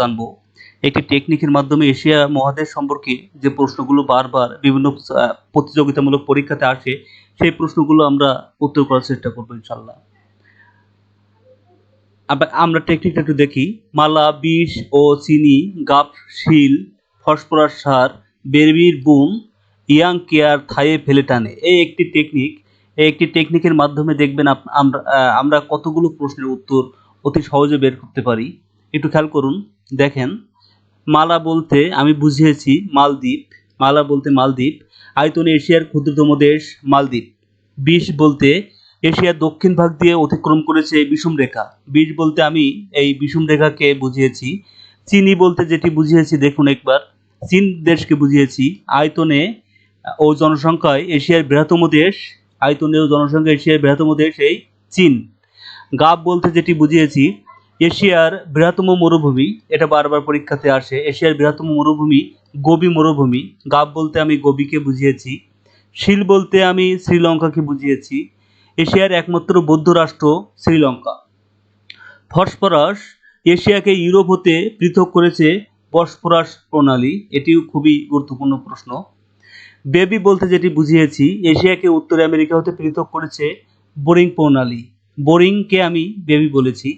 জানব। একটি টেকনিকের মাধ্যমে এশিয়া মহাদেশ সম্পর্কে যে প্রশ্নগুলো বারবার বিভিন্ন প্রতিযোগিতামূলক পরীক্ষাতে আসে, সেই প্রশ্নগুলো আমরা উত্তর করার চেষ্টা করব ইনশাল্লাহ আমরা টেকনিকটা একটু দেখি। মালা, বিষ ও চিনি গাপ শিল, ফসফরাস সার, বেরবির বুম, ইয়াং কেয়ার থায়ে ফেলে টানে এই একটি টেকনিক এই একটি টেকনিকের মাধ্যমে দেখবেন আমরা আমরা কতগুলো প্রশ্নের উত্তর অতি সহজে বের করতে পারি। একটু খেয়াল করুন। দেখেন, মালা বলতে আমি বুঝিয়েছি মালদ্বীপ। মালা বলতে মালদ্বীপ। আয়তনে এশিয়ার ক্ষুদ্রতম দেশ মালদ্বীপ। বিষ বলতে এশিয়ার দক্ষিণ ভাগ দিয়ে অতিক্রম করেছে বিষুম রেখা বিষ বলতে আমি এই বিষুম রেখাকে বুঝিয়েছি। চিনি বলতে যেটি বুঝিয়েছি, দেখুন একবার। চীন দেশকে বুঝিয়েছি। আয়তনে ও জনসংখ্যায় এশিয়ার বৃহত্তম দেশ। আয়তনে ও জনসংখ্যা এশিয়ার বৃহত্তম দেশ এই চীন। গাব বলতে যেটি বুঝিয়েছি এশিয়ার বৃহত্তম মরুভূমি, এটা বারবার পরীক্ষাতে আসে, এশিয়ার বৃহত্তম মরুভূমি গোবি মরুভূমি। গাব বলতে আমি গোবিকে বুঝিয়েছি, শিল বলতে আমি শ্রীলঙ্কাকে বুঝিয়েছি। এশিয়ার একমাত্র বৌদ্ধ রাষ্ট্র শ্রীলঙ্কা। ফসফরাস এশিয়াকে ইউরোপ হতে পৃথক করেছে বসফরাস প্রণালী, এটিও খুবই গুরুত্বপূর্ণ প্রশ্ন। বেবি বলতে যেটি বুঝিয়েছি, এশিয়াকে উত্তর আমেরিকা হতে পৃথক করেছে বোরিং প্রণালী। বোরিংকে আমি বেবি বলেছি।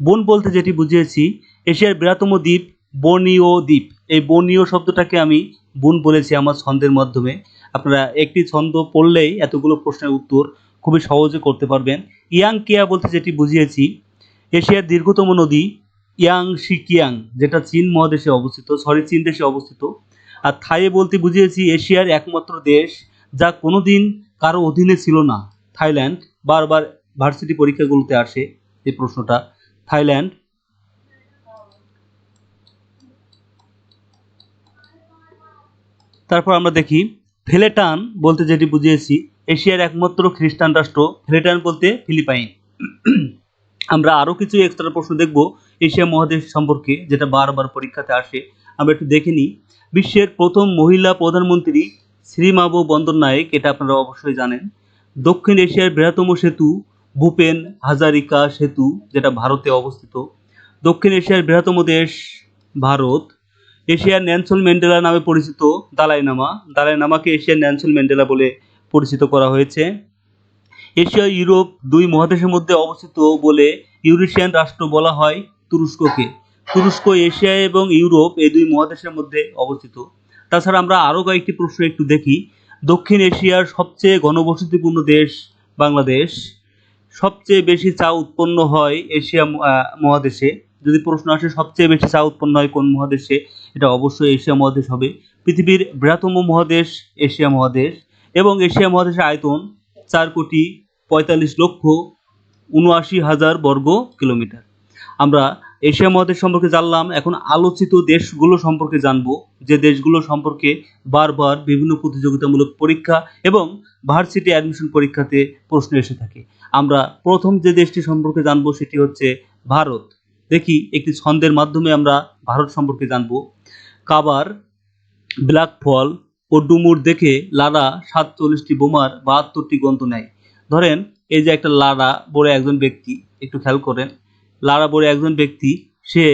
বন বলতে যেটি বুঝিয়েছি, এশিয়ার বৃহত্তম দ্বীপ বর্নিও দ্বীপ। এই বর্নিও শব্দটাকে আমি বুন বলেছি আমার ছন্দের মাধ্যমে। আপনারা একটি ছন্দ পড়লেই এতগুলো প্রশ্নের উত্তর খুবই সহজে করতে পারবেন। ইয়াং কেয়া বলতে যেটি বুঝিয়েছি, এশিয়ার দীর্ঘতম নদী ইয়াং শিকিয়াং যেটা চীন মহাদেশে অবস্থিত সরি চীন দেশে অবস্থিত। আর থাইয়ে বলতে বুঝিয়েছি, এশিয়ার একমাত্র দেশ যা কোনোদিন কারও অধীনে ছিল না। থাইল্যান্ড বারবার ভার্সিটি পরীক্ষাগুলোতে আসে, এই প্রশ্নটা। থাইল্যান্ড। তারপর আমরা দেখি ফেলেটান বলতে যেটি বুঝিয়েছি, এশিয়ার একমাত্র খ্রিস্টান রাষ্ট্র ফেলেটান বলতে ফিলিপাইন। আমরা আরও কিছু এক্সট্রা প্রশ্ন দেখব এশিয়া মহাদেশ সম্পর্কে, যেটা বারবার পরীক্ষাতে আসে। আমরা একটু দেখে নিই। বিশ্বের প্রথম মহিলা প্রধানমন্ত্রী শ্রীমাবু বন্দর নায়েক, এটা আপনারা অবশ্যই জানেন। দক্ষিণ এশিয়ার বৃহত্তম সেতু ভূপেন, হাজারিকা, সেতু, যেটা ভারতে অবস্থিত। দক্ষিণ এশিয়ার বৃহত্তম দেশ ভারত। এশিয়ার ন্যানসন ম্যান্ডেলা নামে পরিচিত দালাইনামা। দালাইনামাকে এশিয়ার ন্যানসন ম্যান্ডেলা বলে পরিচিত করা হয়েছে। এশিয়া, ইউরোপ দুই মহাদেশের মধ্যে অবস্থিত বলে ইউরেশিয়ান রাষ্ট্র বলা হয় তুরস্ককে। তুরস্ক, এশিয়া এবং ইউরোপ এই দুই মহাদেশের মধ্যে অবস্থিত। তাছাড়া আমরা আরও কয়েকটি প্রশ্ন একটু দেখি। দক্ষিণ এশিয়ার সবচেয়ে ঘনবসতিপূর্ণ দেশ বাংলাদেশ। সবচেয়ে বেশি চা উৎপন্ন হয় এশিয়া মহাদেশে। যদি প্রশ্ন আসে, সবচেয়ে বেশি চা উৎপন্ন হয় কোন মহাদেশে, এটা অবশ্যই এশিয়া মহাদেশ হবে। পৃথিবীর বৃহত্তম মহাদেশ এশিয়া মহাদেশ এবং এশিয়া মহাদেশের আয়তন চার কোটি পঁয়তাল্লিশ লক্ষ উনআশি হাজার বর্গ কিলোমিটার। আমরা এশিয়া মহাদেশ সম্পর্কে জানলাম, এখন আলোচিত দেশগুলো সম্পর্কে জানব, যে দেশগুলো সম্পর্কে বারবার বিভিন্ন প্রতিযোগিতামূলক পরীক্ষা এবং ভার্সিটি অ্যাডমিশন পরীক্ষাতে প্রশ্ন এসে থাকে। আমরা প্রথম যে দেশটি সম্পর্কে জানব সেটি হচ্ছে ভারত। দেখি একটি ছন্দের মাধ্যমে আমরা ভারত সম্পর্কে জানব। কাবার, ব্ল্যাক ফল ও ডুমুর দেখে লারা সাতচল্লিশটি বোমার বাহাত্তরটি গন্ত নেয়। ধরেন, এই যে একটা লারা বলে একজন ব্যক্তি, একটু খেয়াল করেন। লারা বলে একজন ব্যক্তি, সে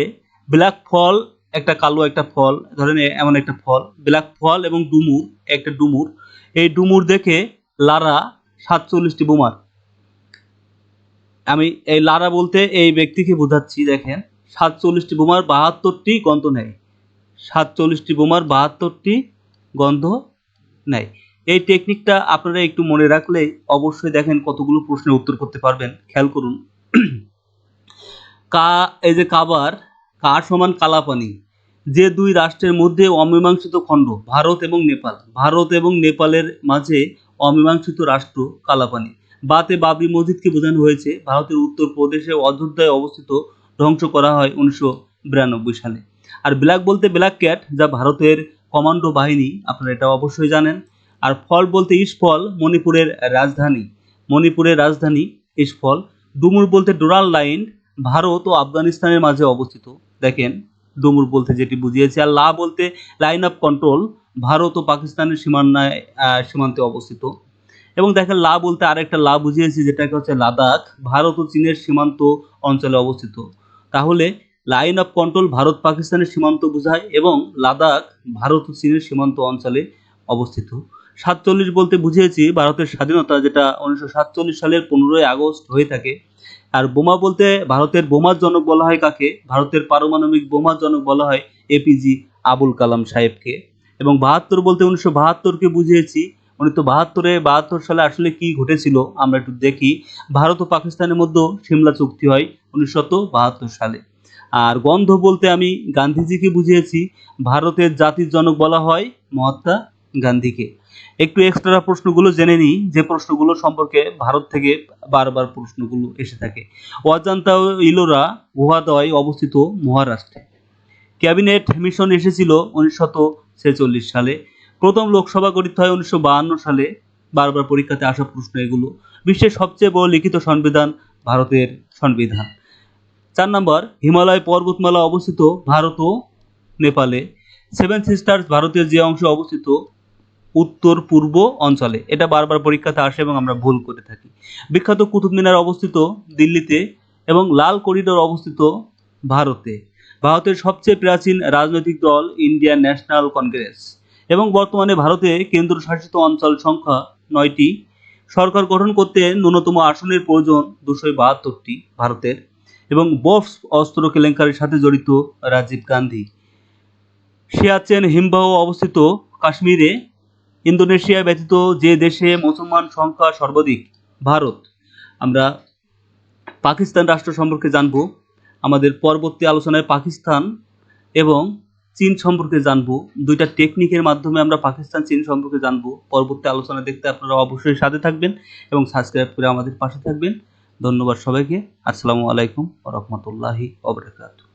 ব্ল্যাক ফল, একটা কালো একটা ফল, ধরেন এমন একটা ফল, ব্ল্যাক ফল এবং ডুমুর, একটা ডুমুর, এই ডুমুর দেখে লারা সাতচল্লিশটি বোমার আমি এই লারা বলতে এই ব্যক্তিকে বোঝাচ্ছি, দেখেন, সাতচল্লিশটি বোমার বাহাত্তরটি গন্ধ নেয় সাতচল্লিশটি বোমার বাহাত্তরটি গন্ধ নেয় এই টেকনিকটা আপনারা একটু মনে রাখলে অবশ্যই দেখেন কতগুলো প্রশ্নের উত্তর করতে পারবেন। খেয়াল করুন। কা, এই যে কাবার, কার সমান কালাপানি, যে দুই রাষ্ট্রের মধ্যে অমীমাংসিত খণ্ড, ভারত এবং নেপাল। ভারত এবং নেপালের মাঝে অমীমাংসিত রাষ্ট্র কালাপানি। বাতে বাবরি মসজিদকে বোঝানো হয়েছে, ভারতের উত্তর প্রদেশে অযোধ্যায় অবস্থিত, ধ্বংস করা হয় উনিশশো বিরানব্বই সালে। আর ব্ল্যাক বলতে ব্ল্যাক ক্যাট, যা ভারতের কমান্ডো বাহিনী, আপনারা এটা অবশ্যই জানেন। আর ফল বলতে ইস্ফল মণিপুরের রাজধানী। মণিপুরের রাজধানী ইস্ফল ডুমুর বলতে ডোরাল লাইন ভারত ও আফগানিস্তানের মাঝে অবস্থিত। দেখেন ডুমুর বলতে যেটি বুঝিয়েছে আর লা বলতে লাইন অফ কন্ট্রোল ভারত ও পাকিস্তানের সীমানায় আহ, সীমান্তে অবস্থিত। এবং দেখেন লা বলতে আরেকটা লা বুঝিয়েছি যেটাকে হচ্ছে লাদাখ। ভারত ও চীনের সীমান্ত অঞ্চলে অবস্থিত। তাহলে লাইন অফ কন্ট্রোল ভারত পাকিস্তানের সীমান্ত বোঝায় এবং লাদাখ ভারত ও চীনের সীমান্ত অঞ্চলে অবস্থিত। সাতচল্লিশ বলতে বুঝিয়েছি ভারতের স্বাধীনতা যেটা উনিশশো সাতচল্লিশ সালের পনেরোই আগস্ট হয়ে থাকে। আর বোমা বলতে ভারতের বোমার জনক বলা হয় কাকে? ভারতের পারমাণবিক বোমার জনক বলা হয় এপিজি আবুল কালাম সাহেবকে। এবং বাহাত্তর বলতে উনিশশো বাহাত্তরকে বুঝিয়েছি। উনিশশো বাহাত্তরে বাহাত্তর সালে আসলে কি ঘটেছিল আমরা একটু দেখি। ভারত ও পাকিস্তানের মধ্যে সিমলা চুক্তি হয় উনিশশো বাহাত্তর সালে। আর গন্ধ বলতে আমি গান্ধীজিকে বুঝিয়েছি। ভারতের জাতির জনক বলা হয় মহাত্মা গান্ধীকে। একটু এক্সট্রা প্রশ্নগুলো জেনে নিই। যে প্রশ্নগুলো সম্পর্কে ভারত থেকে বারবার প্রশ্নগুলো এসে থাকে। অজান্তা ইলোরা গুহাদয় অবস্থিত মহারাষ্ট্রে। ক্যাবিনেট মিশন এসেছিল ছেচল্লিশ সালে। প্রথম লোকসভা গঠিত হয় উনিশশো সালে। বারবার পরীক্ষাতে আসা প্রশ্ন এগুলো। বিশ্বের সবচেয়ে বড় লিখিত সংবিধান ভারতের সংবিধান। চার নম্বর, হিমালয় পর্বতমালা অবস্থিত ভারত ও নেপালে। সেভেন সিস্টার্স ভারতের যে অংশে অবস্থিত উত্তর পূর্ব অঞ্চলে। এটা বারবার পরীক্ষাতে আসে এবং আমরা ভুল করে থাকি। বিখ্যাত কুতুব মিনার অবস্থিত দিল্লিতে এবং লাল করিডোর অবস্থিত ভারতে। ভারতের সবচেয়ে প্রাচীন রাজনৈতিক দল ইন্ডিয়ান ন্যাশনাল কংগ্রেস। এবং বর্তমানে ভারতে কেন্দ্রশাসিত অঞ্চল সংখ্যা নয়টি। সরকার গঠন করতে ন্যূনতম আসনের প্রয়োজন দুশো বাহাত্তরটি ভারতের। এবং বক্স অস্ত্র কেলেঙ্কারির সাথে জড়িত রাজীব গান্ধী। সিয়াচেন হিমবাহ অবস্থিত কাশ্মীরে ইন্দোনেশিয়া ব্যতীত যে দেশে মুসলমান সংখ্যা সর্বাধিক, ভারত। আমরা পাকিস্তান রাষ্ট্র সম্পর্কে জানব, আমাদের পরবর্তী আলোচনায় পাকিস্তান এবং চীন সম্পর্কে জানব, দুইটা টেকনিকের মাধ্যমে আমরা পাকিস্তান, চীন সম্পর্কে জানব। পরবর্তী আলোচনা দেখতে আপনারা অবশ্যই সাথে থাকবেন এবং সাবস্ক্রাইব করে আমাদের পাশে থাকবেন। ধন্যবাদ সবাইকে। আসসালামু আলাইকুম রহমতুল্লাহি ওবরাকাতুহ